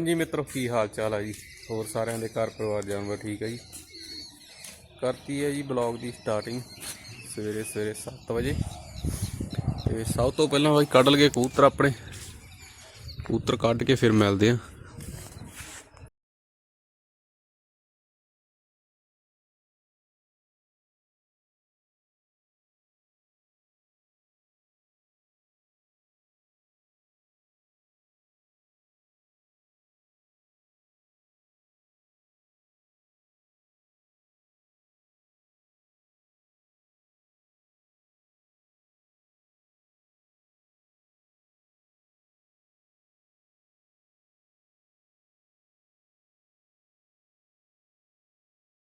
ਹਾਂਜੀ ਮਿੱਤਰੋ, ਕੀ ਹਾਲ ਚਾਲ ਆ ਜੀ? ਹੋਰ ਸਾਰਿਆਂ ਦੇ ਘਰ ਪਰਿਵਾਰ ਜਾਨਵਰ ਠੀਕ ਆ ਜੀ? ਕਰਤੀ ਹੈ ਜੀ ਬਲੌਗ ਦੀ ਸਟਾਰਟਿੰਗ ਸਵੇਰੇ ਸਵੇਰੇ 7 ਵਜੇ। ਤੇ ਸਭ ਤੋਂ ਪਹਿਲਾਂ ਬਾਈ ਕੱਢ ਲਗੇ ਕਬੂਤਰ ਆਪਣੇ। ਕਬੂਤਰ ਕੱਢ ਕੇ ਫਿਰ ਮਿਲਦੇ ਆ।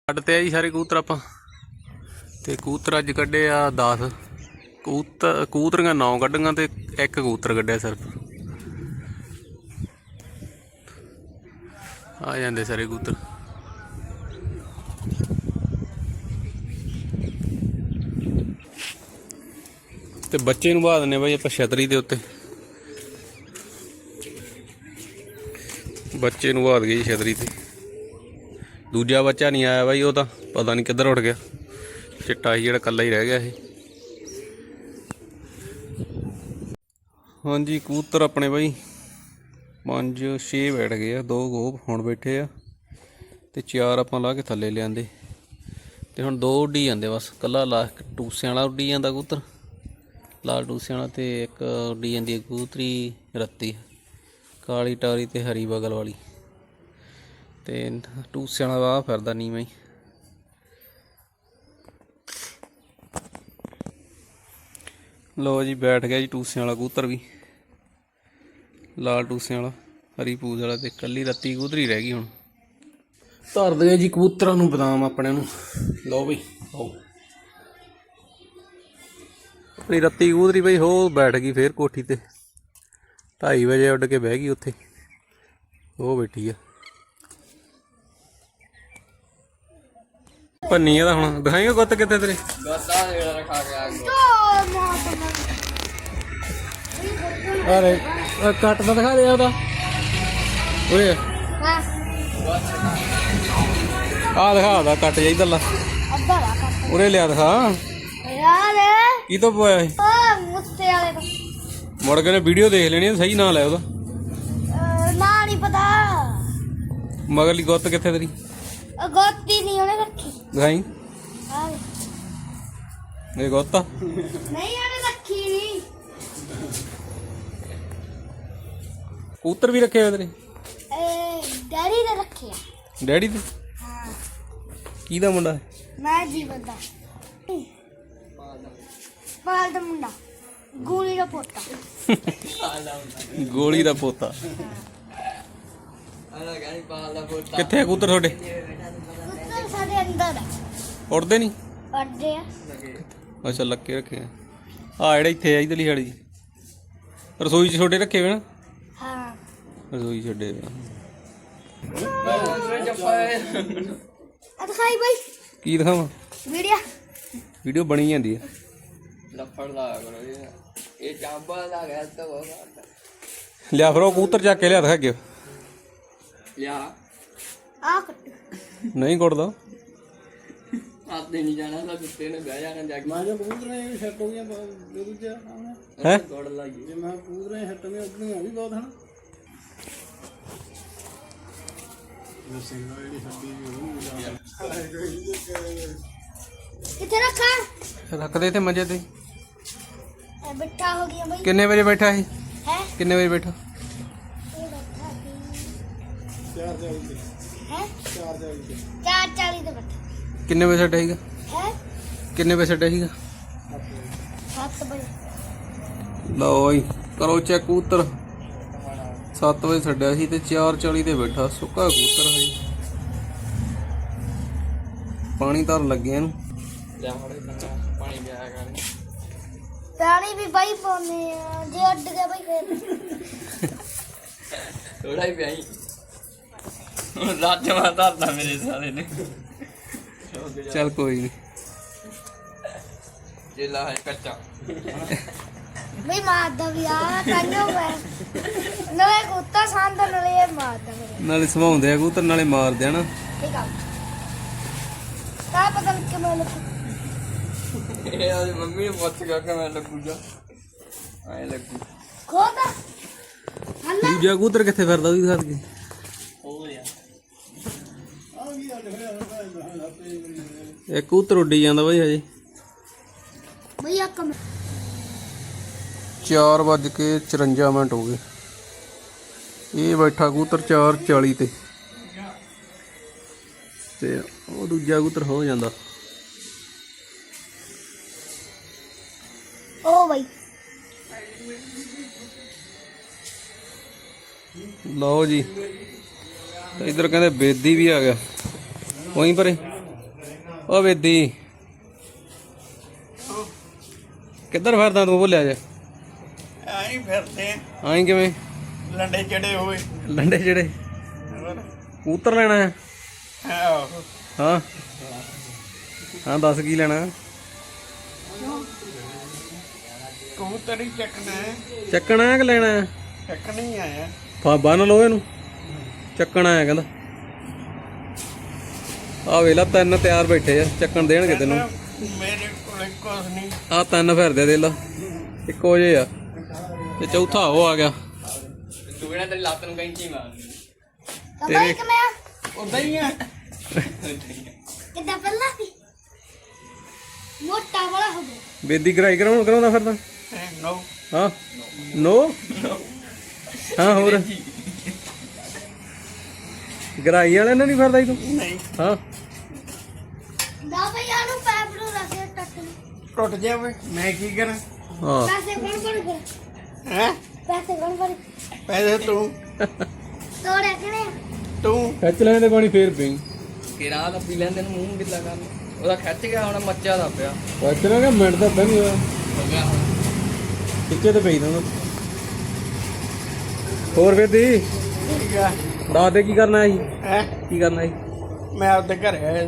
ਕੱਢ ਤੇ ਆ ਜੀ ਸਾਰੇ ਕਬੂਤਰ ਆਪਾਂ। ਤੇ ਕਬੂਤਰ ਅੱਜ ਕੱਢੇ ਆ 10 ਕਬੂਤਰ, ਕਬੂਤਰੀਆਂ 9 ਕੱਢੀਆਂ ਤੇ ਇੱਕ ਕਬੂਤਰ ਕੱਢਿਆ ਸਿਰਫ। ਆ ਜਾਂਦੇ ਸਾਰੇ ਕਬੂਤਰ। ਤੇ ਬੱਚੇ ਨੂੰ ਬਾਹ ਦਿੰਨੇ ਬਾਈ ਆਪਾਂ ਛਤਰੀ ਦੇ ਉੱਤੇ। ਬੱਚੇ ਨੂੰ ਬਾਹ ਗਈ ਛਤਰੀ ਤੇ। ਦੂਜਾ ਬੱਚਾ ਨਹੀਂ ਆਇਆ ਬਾਈ, ਉਹ ਤਾਂ ਪਤਾ ਨਹੀਂ ਕਿੱਧਰ ਉੱਡ ਗਿਆ। ਚਿੱਟਾ ਹੀ ਜਿਹੜਾ ਕੱਲਾ ਹੀ ਰਹਿ ਗਿਆ ਇਹ। ਹਾਂਜੀ, ਕਬੂਤਰ ਆਪਣੇ ਬਾਈ। ਪੰਜ 6 ਬੈਠ ਗਏ ਆ, ਦੋ ਗੋਪ ਹੁਣ ਬੈਠੇ ਆ। ਤੇ ਚਾਰ ਆਪਾਂ ਲਾ ਕੇ ਥੱਲੇ ਲਿਆਂਦੇ। ਤੇ ਹੁਣ ਦੋ ਉੱਡੀ ਜਾਂਦੇ ਬਸ ਕੱਲਾ ਲਾ ਟੂਸਿਆਂ ਵਾਲਾ ਉੱਡੀ ਜਾਂਦਾ ਕਬੂਤਰ। ਲਾਲ ਟੂਸਿਆਂ ਵਾਲਾ ਤੇ ਇੱਕ ਉੱਡੀ ਜਾਂਦੀ ਹੈ ਕਬੂਤਰੀ ਰੱਤੀ। ਕਾਲੀ ਟਾਰੀ ਤੇ ਹਰੀ ਬਗਲ ਵਾਲੀ। ਤੇ ਟੂਸਿਆਂ ਵਾਲਾ ਵਾਹ ਫਿਰਦਾ ਨੀਵਾਂ ਹੀ। ਲੋ ਜੀ, ਬੈਠ ਗਿਆ ਜੀ ਟੂਸਿਆਂ ਵਾਲਾ ਕਬੂਤਰ ਵੀ। ਲਾਲ ਟੂਸਿਆਂ ਵਾਲਾ, ਹਰੀ ਪੂਜ ਵਾਲਾ ਤੇ ਕੱਲੀ ਰੱਤੀ ਕਬੂਤਰੀ ਰਹਿ ਗਈ ਹੁਣ। ਧਰ ਦਗੇ ਜੀ ਕਬੂਤਰਾਂ ਨੂੰ ਬਦਾਮ ਆਪਣੇ ਨੂੰ। ਲਓ ਬਈ ਆਓ ਆਪਣੀ ਰੱਤੀ ਕਬੂਤਰੀ ਬਈ, ਹੋ ਬੈਠ ਗਈ ਫੇਰ ਕੋਠੀ ਤੇ। 2:30 ਵਜੇ ਉੱਡ ਕੇ ਬਹਿ ਗਈ ਉੱਥੇ। ਉਹ ਬੈਠੀ ਆ। ਪੰਨੀ ਇਹਦਾ ਹੁਣ। ਦਿਖਾਈਓ ਗੁੱਤ ਕਿੱਥੇ ਤੇਰੇ? ਅਰੇ ਕੱਟ ਤਾਂ ਦਿਖਾ ਦੇ ਉਹਦਾ। ਓਏ ਆ। ਦਿਖਾ ਦਾ ਕੱਟ ਜਾ ਇਧਰਲਾ। ਉਰੇ ਲਿਆ ਦਿਖਾ। ਯਾਰ ਕੀ ਤੋਂ ਪੋਇਆ ਇਹ ਆ ਮੁੱਤੇ ਵਾਲੇ ਤੋਂ ਮੁੜ ਕੇ ਨੇ ਵੀਡੀਓ ਦੇਖ ਲੈਣੀ ਆ, ਸਹੀ ਨਾਂ ਲੈ ਉਹਦਾ। ਅਹ, ਨਾ ਨਹੀਂ ਪਤਾ। ਮਗਰਲੀ ਗੁੱਤ ਕਿੱਥੇ ਤੇਰੀ? ਗੋਤੀ ਨਹੀਂ ਉਹਨੇ ਰੱਖੀ। ਦਿਖਾਈ ਆ ਇਹ ਗੁੱਤ। ਨਹੀਂ ਉਹਨੇ ਰੱਖੀ ਨਹੀਂ। ਕਬੂਤਰ ਵੀ ਰੱਖੇ ਹੋਏ ਤੇਰੇ? ਇਹ ਡੈਡੀ ਨੇ ਰੱਖਿਆ ਡੈਡੀ ਦੇ? ਹਾਂ। ਕਿਹਦਾ ਮੁੰਡਾ ਹੈ? ਮੈਂ ਜੀਵਨ ਦਾ। ਪਾਲ ਦਾ ਮੁੰਡਾ। ਗੋਲੀ ਦਾ ਪੋਤਾ। ਗੋਲੀ ਦਾ ਪੋਤਾ। ਕਿੱਥੇ ਆ ਕਬੂਤਰ ਤੁਹਾਡੇ? ਅੰਦਰ। ਉੜਦੇ ਨਹੀਂ ਪੜਦੇ ਆ। ਅੱਛਾ ਲੱਕੇ ਰੱਖੇ ਆ। ਆ ਜਿਹੜਾ ਇੱਥੇ ਆ ਇਧਰਲੀ ਸਾੜੀ ਰਸੋਈ 'ਚ ਛੋਟੇ ਰੱਖੇ ਹੋਏ ਨਾ? ਹਾਂ। ਰਸੋਈ ਛੱਡੇ ਆ। ਦਿਖਾਈ ਬਈ। ਕੀ ਦਿਖਾਵਾਂ? ਵੀਡੀਓ। ਵੀਡੀਓ ਬਣੀ ਜਾਂਦੀ ਹੈ ਲੱਫੜ ਲਾ ਕਰੋ ਇਹ ਇਹ ਚਾਂਬਾ ਦਾ ਗਿਆ ਤਾਂ ਉਹ ਕਰਦਾ। ਲਿਆ ਫਿਰ ਉਹ ਕਬੂਤਰ ਚੱਕ ਕੇ ਲਿਆ ਦਿਖਾ ਕੇ ਲਿਆ। ਆ ਕੱਟ। ਨਹੀਂ ਕੁੱਟਦਾ। ਆਤੇ ਨਹੀਂ ਜਾਣਾ ਤਾਂ ਕੁੱਤੇ ਨੇ ਬਹਿ ਜਾਣਾ ਜਾ ਕੇ। ਮੈਂ ਜੋ ਕਬੂਤਰ ਨੇ ਸੈੱਟ ਹੋ ਗਿਆ ਦੂਜਾ ਹੈ? ਗੋੜ ਲਾਈ ਜੇ ਮੈਂ ਕਬੂਤਰ ਨੇ ਸੈੱਟ ਨੇ ਉਡਣੀਆਂ ਵੀ ਬਹੁਤ ਹਨ। ਕਿੱਥੇ ਰੱਖਾਂ ਰੱਖਦੇ ਤੇ ਮੰਜੇ ਤੇ। ਇਹ ਬਿੱਟਾ ਹੋ ਗਿਆ ਬਈ। ਕਿੰਨੇ ਵਜੇ ਬੈਠਾ ਹੈ? ਕਿੰਨੇ ਵਜੇ ਬੈਠਾ? ਇਹ ਬੈਠਾ ਸੀ। ਚਾਰ ਚਾਰ ਦੇ ਹੈ? ਚਾਰ ਚਾਰ ਦੇ ਚਾਰ ਚਾਲੀ ਤੇ ਬੈਠਾ ਕਿੰਨੇ ਵਜੇ ਛੱਡਿਆ ਸੀਗਾ ਹੈ? ਕਿੰਨੇ ਵਜੇ ਛੱਡਿਆ ਸੀਗਾ 7 ਵਜੇ। ਲਓ ਜੀ ਕਰੋ ਚੈੱਕ ਕਬੂਤਰ। 7 ਵਜੇ ਛੱਡਿਆ ਸੀ ਤੇ 4:40 ਤੇ ਬੈਠਾ। ਸੁੱਕਾ ਕਬੂਤਰ ਹੈ ਜੀ। ਪਾਣੀ ਧਰ ਲੱਗੇ ਇਹਨੂੰ। ਪਾਣੀ ਪਿਆ ਕਰ ਪਾਣੀ ਵੀ ਬਾਈ ਪਾਉਂਦੇ ਆ ਜੇ ਉੱਡ ਗਿਆ ਬਾਈ ਫੇਰ। ਥੋੜਾ ਹੀ ਪਿਆਈ ਰਾਤ ਜਮਾ ਧਰਦਾ ਮੇਰੇ ਸਾਲੇ ਨੇ। ਚੱਲ ਕੋਈ ਨਹੀਂ ਜੇ ਲਾ ਹੈ ਕੱਚਾ। ਬਈ ਮਾਰਦਾ ਵੀ ਆ ਕੰਨੋ ਮੈਂ। ਨਵੇਂ ਕੁੱਤਾ ਸੰਦ ਨਲੇ ਇਹ ਮਾਰਦਾ ਮੇਰੇ। ਨਾਲੇ ਸਮਾਉਂਦੇ ਆ ਕਬੂਤਰ ਨਾਲੇ ਮਾਰਦੇ ਆ ਨਾ। ਠੀਕ ਆ ਤਾਂ ਪਤਾ ਨਹੀਂ ਕਿਵੇਂ ਲੱਗੂ। ਇਹ ਆ ਮੰਮੀ ਨੂੰ ਪੁੱਛ ਕੇ ਮੈਂ ਲੱਗੂ ਜਾ। ਐ ਲੱਗੂ। ਖੋਦਾ ਹੱਲਾ। ਦੂਜਾ ਕਬੂਤਰ ਕਿੱਥੇ ਫਿਰਦਾ ਉਹਦੀ ਕੇ ਇੱਕ ਕਬੂਤਰ ਉੱਡੀ ਜਾਂਦਾ ਬਾਈ ਹਜੇ। ਬਈ ਆ ਕਮ 4 ਵੱਜ ਕੇ 54 ਮਿੰਟ ਹੋ ਗਏ। ਇਹ ਬੈਠਾ ਕਬੂਤਰ 4:40 ਤੇ। ਤੇ ਉਹ ਦੂਜਾ ਕਬੂਤਰ ਹੋ ਜਾਂਦਾ। ਓ ਬਈ। ਲਓ ਜੀ। ਇਧਰ ਕਹਿੰਦੇ ਬੇਦੀ ਵੀ ਆ ਗਿਆ। ਉਹੀ ਪਰੇ। ਉਹ ਬੇਦੀ। ਕਿੱਧਰ ਫਿਰਦਾ ਤੂੰ ਬੋਲਿਆ ਜੇ। ਆਈ ਫਿਰਦੇ ਆਈ ਕਿਵੇਂ? ਲੰਡੇ ਚੜੇ ਹੋਏ। ਲੰਡੇ ਜਿਹੜੇ ਕਬੂਤਰ ਲੈਣਾ ਹੈ। ਹਾਂ। ਹਾਂ ਦੱਸ ਕੀ ਲੈਣਾ? ਕਬੂਤਰ ਹੀ ਚੱਕਣਾ ਹੈ। ਚੱਕਣਾ ਹੈ ਕਿ ਲੈਣਾ ਹੈ? ਚੱਕਣਾ ਹੀ ਆਇਆ ਫਾ ਬੰਨ ਲਓ ਇਹਨੂੰ। ਚੱਕਣਾ ਹੈ ਕਹਿੰਦਾ। ਆ ਵੇਲਾ ਤਿੰਨ ਤਿਆਰ ਬੈਠੇ ਆ ਚੱਕਣ ਦੇਣਗੇ ਤੈਨੂੰ। ਮੇਰੇ ਕੋਲ ਕੁਝ ਨਹੀਂ। ਆ ਤਿੰਨ ਫਿਰਦੇ ਦੇ ਲਾ। ਇੱਕੋ ਜੇ ਆ। ਤੇ ਚੌਥਾ ਉਹ ਆ ਗਿਆ। ਤੂੰ ਇਹਨਾਂ ਤੇਰੀ ਲੱਤ ਨੂੰ ਕੈਂਚੀ ਮਾਰ। ਤਾਂ ਬਈ ਕਿਵੇਂ ਆ। ਉਦਾਂ ਹੀ ਆ। ਕਿੱਦਾਂ ਪਹਿਲਾਂ ਸੀ? ਮੋਟਾ ਬੜਾ ਹੋ ਗਿਆ। ਬੇਦੀ ਗਰਾਈ ਕਰਾਉਣ ਕਰਾਉਂਦਾ ਫਿਰਦਾ? ਨੋ। ਹਾਂ? ਨੋ? ਹਾਂ ਹੋਰ। ਗਰਾਈ ਵਾਲੇ ਨਾਲ ਨਹੀਂ ਫਿਰਦਾ ਤੂੰ? ਨਹੀਂ। ਹਾਂ ਦਾ ਬਈ ਆਨੂੰ ਪੈਪ ਨੂੰ ਰੱਖੇ ਟੱਟ ਨੂੰ ਟੁੱਟ ਜਾਵੇ ਮੈਂ ਕੀ ਕਰਾਂ? ਹਾਂ। ਪੈਸੇ ਕੌਣ ਕੌਣ ਗਏ ਹੈ? ਪੈਸੇ ਕੌਣ ਕੌਣ ਪੈਸੇ ਤੂੰ। ਤੋੜਿਆ ਕਿਨੇ ਤੂੰ। ਖਿੱਚ ਲੈਂਦੇ ਪਾਣੀ ਫੇਰ ਪੀ। ਕਿਰਾ ਦਾ ਪੀ ਲੈਂਦੇ ਨੂੰ ਮੂੰਹ ਕਿੱਦਾਂ ਕਰਨ। ਉਹਦਾ ਖਿੱਚ ਗਿਆ ਹੁਣ ਮੱਚਾ ਦਾ ਪਿਆ। ਵਾਚਣਾ ਕਿ ਮਿੰਟ ਦਾ ਨਹੀਂ ਹੋਇਆ? ਹੋ ਗਿਆ ਕਿੱਥੇ ਤੇ ਪਈ ਨਾ ਹੋਰ ਬੇਦੀ ਠੀਕ ਆ। ਦੱਸ ਦੇ ਕੀ ਕਰਨਾ ਹੈ ਜੀ ਹੈ? ਕੀ ਕਰਨਾ ਹੈ ਮੈਂ ਆਪਦੇ ਘਰ ਆਇਆ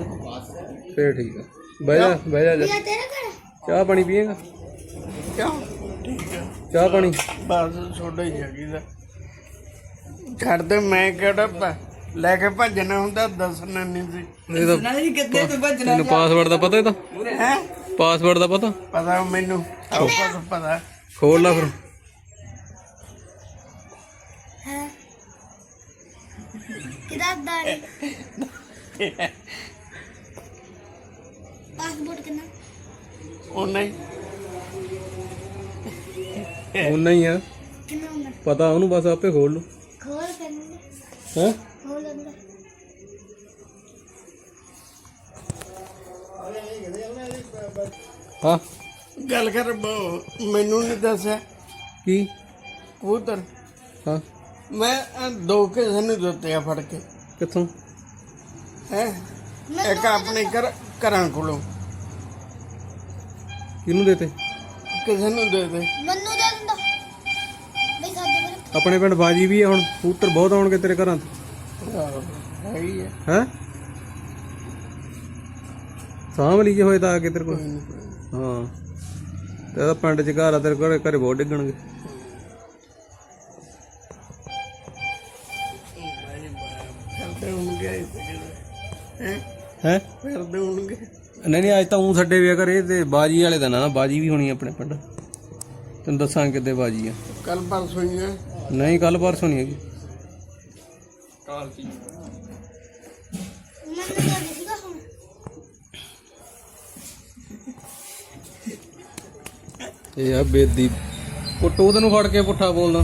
ਫੇਰ ਠੀਕ ਆ। ਬਹਿ ਜਾ ਬਹਿ ਜਾ। ਤੇਰੇ ਘਰ? ਚਾਹ ਪਾਣੀ ਪੀਏਗਾ? ਕਿਉਂ? ਠੀਕ ਆ ਚਾਹ ਪਾਣੀ? ਬਸ ਛੋੜਾ ਹੀ ਜਾਗੀਦਾ ਛੱਡ ਦੇ ਮੈਂ ਕਿਹੜਾ ਪ- ਲੈ ਕੇ ਭੱਜਣਾ ਹੁੰਦਾ ਦੱਸਣਾ ਨਹੀਂ ਸੀ। ਇਹ ਤਾਂ ਨਹੀਂ ਕਿੱਥੇ ਤੂੰ ਭੱਜਣਾ ਤੈਨੂੰ ਪਾਸਵਰਡ ਦਾ ਪਤਾ ਇਹ ਤਾਂ? ਹੈ? ਪਾਸਵਰਡ ਦਾ ਪਤਾ? ਪਤਾ ਮੈਨੂੰ ਸਭ ਕੁਝ ਪਤਾ। ਖੋਲ ਲਾ ਫਿਰ। ਹੈ? ਕਿਦਾਂ ਦਾੜੀ? ਪਾਸਪੋਰਟ ਕਿੰਨਾ? ਉਹ ਨਹੀਂ ਉਨਾ ਹੀ ਆ। ਕਿੰਨਾ ਹੁੰਦਾ ਪਤਾ ਉਹਨੂੰ ਬਸ ਆਪੇ ਖੋਲ ਲੂ ਖੋਲ ਪੈਨ ਹੈ? ਖੋਲ ਅੰਦਰ ਹਾਂ। ਗੱਲ ਕਰ ਬ- ਮੈਨੂੰ ਨਹੀਂ ਦੱਸਿਆ। ਕੀ? ਕਬੂਤਰ। ਹਾਂ। ਮੈਂ ਦੋ ਕਿਸੇ ਨੂੰ ਦਿੱਤੇ ਆ ਫੜ ਕੇ। ਕਿੱਥੋਂ? ਹੈ? ਇੱਕ ਆਪਣੇ ਘਰ ਘਰਾਂ ਕੋਲੋਂ। ਕਿਹਨੂੰ ਦੇਤੇ? ਕਿਸੇ ਨੂੰ ਦੇ ਦੇ। ਮੰਨੂ ਦੇ ਦਿੰਦਾ। ਬਈ ਸਾਡੇ ਕੋਲ ਆਪਣੇ ਪਿੰਡ ਬਾਜੀ ਵੀ ਆ ਹੁਣ ਕਬੂਤਰ ਬਹੁਤ ਆਉਣਗੇ ਤੇਰੇ ਘਰਾਂ ਤੇ। ਆਹੋ, ਹੈ ਹੀ ਹੈ ਹੈ? ਸਾਂਭ ਹੋਏ ਤਾਂ ਆ ਕੇ ਤੇਰੇ ਕੋਲ। ਹਾਂ। ਤੇ ਇਹਦਾ ਪਿੰਡ ਚ ਘਰ ਆ ਤੇਰੇ ਘਰੇ ਘਰੇ ਬਹੁਤ ਡਿੱਗਣਗੇ। ਹੋਣਗੇ। ਹੈ ਹੈ? ਫਿਰਦੇ ਹੋਣਗੇ। ਨਹੀਂ ਨਹੀਂ ਅੱਜ ਤਾਂ ਉਹ ਛੱਡੇ ਵਿਆ ਕਰੇ ਤੇ ਬਾਜੀ ਵਾਲੇ ਦਾ ਨਾ ਬਾਜੀ ਵੀ ਹੋਣੀ ਆਪਣੇ ਪਿੰਡ। ਤੈਨੂੰ ਦੱਸਾਂ ਕਿੱਦੇ ਬਾਜੀ ਆ। ਕੱਲ ਪਰਸੋਂ ਹੀ ਨਹੀਂ ਕੱਲ ਪਰਸੋਂ ਨਹੀਂ ਹੈਗੀ। ਕਾਲ ਸੀ ਦਾ ਹੁਣ ਇਹ ਆ ਬੇਦੀ। ਪੁੱਟੂ ਤੈਨੂੰ ਫੜ ਕੇ ਪੁੱਠਾ ਬੋਲਦਾ।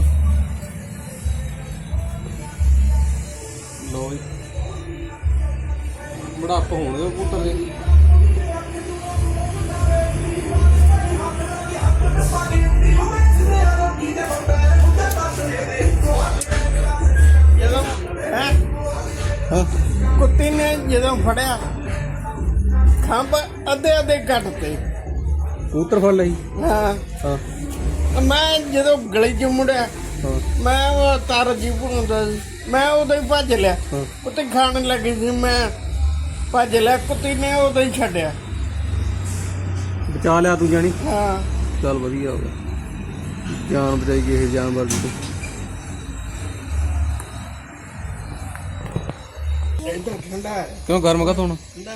ਲੋ ਜੀ। ਬੜਾਪ ਹੋਣਗੇ ਪੁੱਤਰ ਦੇ ਜਦੋਂ ਹੈ ਹਾਂ ਕੁੱਤੀ ਨੇ ਜਦੋਂ ਫੜਿਆ ਖੰਭ ਅੱਧੇ ਅੱਧੇ ਕੱਟਤੇ ਕਬੂਤਰ ਫੜ ਲਈ? ਹਾਂ। ਹਾਂ। ਮੈਂ ਜਦੋਂ ਗਲੀ 'ਚ ਮੁੜਿਆ ਮੈਂ ਉਹ ਤਾਰ ਜੀ ਭੁੰਦਾ ਸੀ। ਮੈਂ ਉਦੋਂ ਹੀ ਭੱਜ ਲਿਆ। ਕੁੱਤੇ ਖਾਣ ਲੱਗੀ ਸੀ ਮੈਂ ਭੱਜ ਲਿਆ। ਕੁੱਤੀ ਨੇ ਉਦੋਂ ਹੀ ਛੱਡਿਆ। ਬਚਾ ਲਿਆ ਤੂੰ ਜਾਣੀ? ਹਾਂ। ਚੱਲ ਵਧੀਆ ਹੋ ਗਿਆ। ਜਾਨ ਬਚਾਈ ਕਿਸੇ ਜਾਨਵਰ ਦੀ। ਇਹਦਾ ਠੰਡਾ ਹੈ। ਕਿਉਂ ਗਰਮ ਕਾ ਹੁਣ ਠੰਡਾ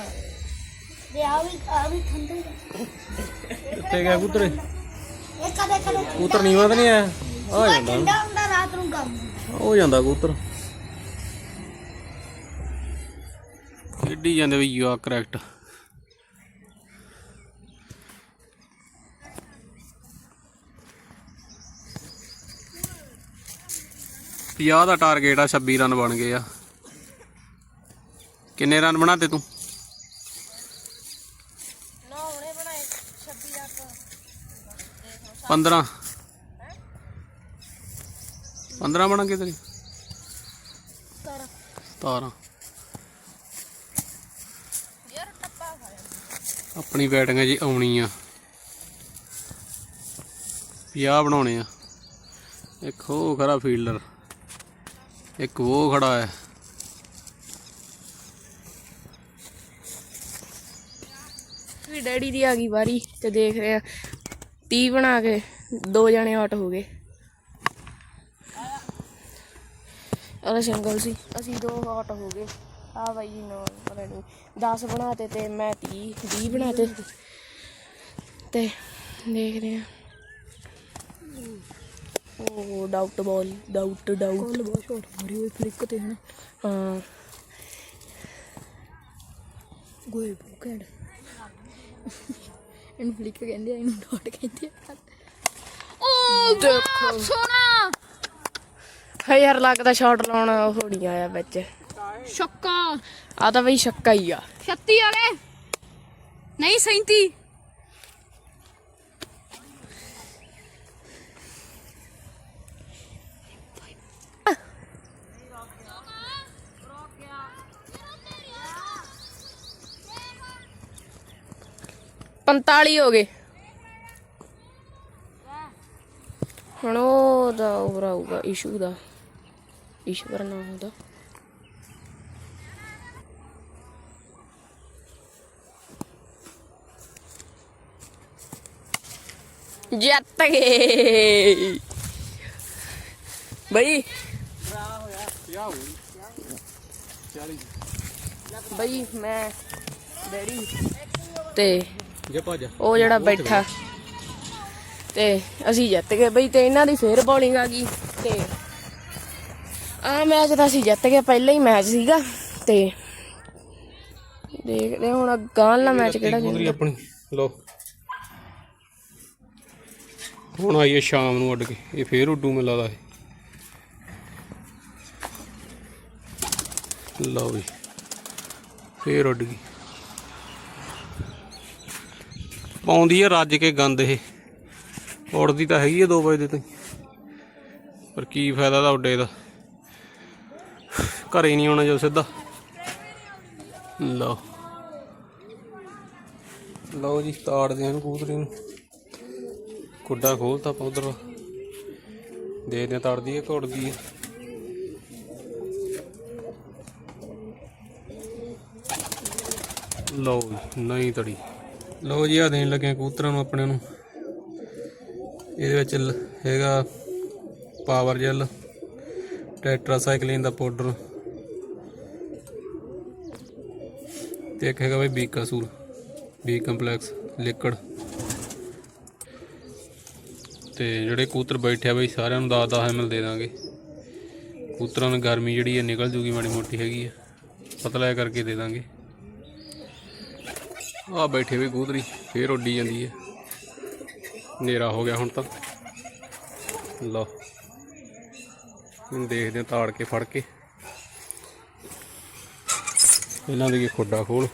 ਤੇ ਆ ਵੀ ਆ ਵੀ ਠੰਡੇ ਕਿੱਥੇ ਗਿਆ ਕਬੂਤਰ ਇਹ? ਇਹ ਕਦੇ ਕਦੇ ਕਬੂਤਰ ਨੀਵਾਂ ਤਾਂ ਨਹੀਂ ਆਇਆ? ਆ ਜਾਂਦਾ। ਠੰਡਾ ਹੁੰਦਾ ਰਾਤ ਨੂੰ ਗਰਮ। ਹੁੰਦਾ। ਹੋ ਜਾਂਦਾ ਕਬੂਤਰ ਖੇਡੀ ਜਾਂਦੇ ਵੀ ਯੂ ਆਰ ਕਰੈਕਟ। ਪੰਜਾਹ ਦਾ ਟਾਰਗੇਟ ਆ 26 ਰਨ ਬਣ ਗਏ ਆ। ਕਿੰਨੇ ਰਨ ਬਣਾਤੇ ਤੂੰ? ਨਾ ਹੁਣੇ ਬਣਾਏ 26 ਰਾਤ 15 15 ਬਣਾਂਗੇ ਤੇਰੀ? 17 17 ਯਾਰ ਟੱਪਾ ਖਾਇਆ ਆਪਣੀ ਬੈਟਿੰਗ ਜੀ ਆਉਣੀ ਆ। 50 ਬਣਾਉਣੇ ਆ। ਇੱਕ ਉਹ ਖੜਾ ਫੀਲਡਰ ਇੱਕ ਉਹ ਖੜਾ ਹੈ। ਵੀ ਡੈਡੀ ਦੀ ਆ ਗਈ ਵਾਰੀ ਤੇ ਦੇਖ ਰਹੇ ਆ। 30 ਬਣਾ ਕੇ ਦੋ ਜਣੇ ਆਊਟ ਹੋ ਗਏ। ਅਰੇ ਸਿੰਗਲ ਸੀ, ਅਸੀਂ ਦੋ ਆਊਟ ਹੋ ਗਏ। ਆ ਬਾਈ ਜੀ ਨੋ, ਪਤਾ ਨਹੀਂ 10 ਬਣਾਤੇ ਤੇ ਮੈਂ 30 20 ਬਣਾਤੇ। ਤੇ ਦੇਖ ਰਹੇ ਆ। ਉਹ ਡਾਊਟ ਬਾਲ ਡਾਊਟ ਡਾਊਟ ਕੋਲ ਬਹੁਤ ਸ਼ਾਟ ਮਾਰੀ ਹੋਈ ਫਲਿੱਕ ਤੇ ਹਨ? ਹਾਂ। ਗੋਲ ਬੁਕੜ ਇਹਨੂੰ ਫਲਿੱਕ ਕਹਿੰਦੇ ਆ ਇਹਨੂੰ ਡਾਟ ਕਹਿੰਦੇ ਆ। ਓ ਦੇਖੋ। ਸੋਨਾ ਹੈ ਯਾਰ ਲੱਗਦਾ ਸ਼ਾਟ ਲਾਉਣਾ ਉਹ ਨਹੀਂ ਆਇਆ ਵਿੱਚ। ਛੱਕਾ ਆ ਤਾਂ ਬਈ ਛੱਕਾ ਹੀ ਆ। 36 ਵਾਲੇ। ਨਹੀਂ 37 45 ਹੋ ਗਏ। ਹੁਣ ਉਹਦਾ ਹੋਰ ਆਊਗਾ ਇਸ਼ੂ ਦਾ। ਈਸ਼ਵਰ ਨਾਮ ਉਹਦਾ। ਜਿੱਤ ਗਏ। ਬਈ। ਬਈ, ਮੈਂ ਡੈਡੀ। ਤੇ ਜੇ ਭੱਜ ਉਹ ਜਿਹੜਾ ਬੈਠਾ। ਤੇ ਅਸੀਂ ਜਿੱਤ ਗਏ ਬਈ ਤੇ ਇਹਨਾਂ ਦੀ ਫੇਰ ਬੋਲਿੰਗ ਆ ਗਈ ਤੇ ਆ ਮੈਚ ਤਾਂ ਅਸੀਂ ਜਿੱਤ ਗਏ ਪਹਿਲਾ ਹੀ ਮੈਚ ਸੀਗਾ ਤੇ ਦੇਖਦੇ ਹੁਣ ਅਗਾਂਹਲਾ ਮੈਚ ਕਿਹੜਾ ਜਿੰਦਾ ਆਪਣੀ ਲੋ ਹੁਣ ਆਈਏ ਸ਼ਾਮ ਨੂੰ ਉੱਡ ਕੇ ਇਹ ਫੇਰ ਉੱਡੂ ਮੈਨੂੰ ਲੱਗਦਾ ਇਹ। ਲਓ ਵੀ ਫੇਰ ਉੱਡ ਗਈ। ਪਾਉਂਦੀ ਆ, ਰੱਜ ਕੇ ਗੰਦ ਇਹ। ਉੜਦੀ ਤਾਂ ਹੈਗੀ ਆ 2 ਵਜੇ ਦੇ ਤਾਈਂ ਪਰ ਕੀ ਫਾਇਦਾ ਦਾ ਉੱਡੇ ਦਾ। ਘਰੇ ਨਹੀਂ ਆਉਣਾ ਜੋ ਸਿੱਧਾ। ਲਓ। ਲਓ ਜੀ, ਤਾੜਦੇ ਹਾਂ ਇਹਨੂੰ ਕਬੂਤਰੀ ਨੂੰ। ਕੁੱਡਾ ਖੋਲਤਾ ਆਪਾਂ ਉਧਰ। ਦੇਖਦੇ ਹਾਂ ਤੜਦੀ ਹੈ ਘੁੱਟਦੀ ਹੈ ਲਓ ਜੀ ਨਹੀਂ ਤੜੀ। ਲਓ ਜੀ ਆ ਦੇਣ ਲੱਗੇ ਹਾਂ ਕਬੂਤਰਾਂ ਨੂੰ ਆਪਣੇ ਨੂੰ। ਇਹਦੇ ਵਿੱਚ ਲ- ਹੈਗਾ ਪਾਵਰ ਜੈਲ ਟੈਟਰਾਸਾਈਕਲਿਨ ਦਾ ਪਾਊਡਰ ਤੇ ਇੱਕ ਹੈਗਾ ਬਈ ਬੀਕਾਸੂਰ ਬੀ ਕੰਪਲੈਕਸ ਲਿਕਵਿਡ ਤੇ ਜਿਹੜੇ ਕੂਤਰ ਬੈਠੇ ਆ ਬਈ, ਸਾਰਿਆਂ ਨੂੰ 10 10 ml ਦੇ ਦਾਂਗੇ। ਕੂਤਰਾਂ ਨੂੰ ਗਰਮੀ ਜਿਹੜੀ ਹੈ ਨਿਕਲ ਜੂਗੀ ਮਾੜੀ ਮੋਟੀ ਹੈਗੀ ਆ। ਪਤਲਾ ਕਰਕੇ ਦੇ ਦਾਂਗੇ। ਆ ਬੈਠੇ ਵੀ ਕਬੂਤਰੀ ਫੇਰ ਉੱਡੀ ਜਾਂਦੀ ਹੈ ਹਨੇਰਾ ਹੋ ਗਿਆ ਹੁਣ ਤਾਂ। ਲਓ। ਹੁਣ ਦੇਖਦੇ ਹਾਂ ਤਾੜ ਕੇ, ਫੜ ਕੇ। ਇਹਨਾਂ ਦੀ ਖੋਡਾ ਖੋਲ।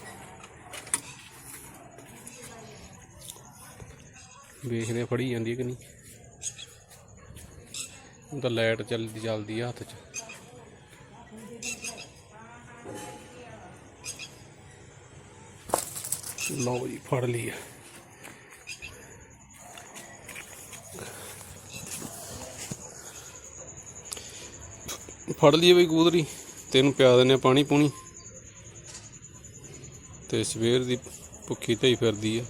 ਵੇਖਦੇ ਫੜੀ ਜਾਂਦੀ ਹੈ ਕਿ ਨਹੀਂ। ਤਾਂ ਲਾਈਟ ਚੱਲਦੀ ਚੱਲਦੀ ਆ ਹੱਥ 'ਚ। ਲਓ ਜੀ, ਫੜ ਲਈ ਆ ਫੜ ਲਈਏ ਬਈ ਕਬੂਤਰੀ ਤੈਨੂੰ ਪਿਆ ਦਿੰਨੇ ਆ ਪਾਣੀ ਪੂਣੀ ਤੇ ਸਵੇਰ ਦੀ ਭੁੱਖੀ ਧਈ ਫਿਰਦੀ ਆ।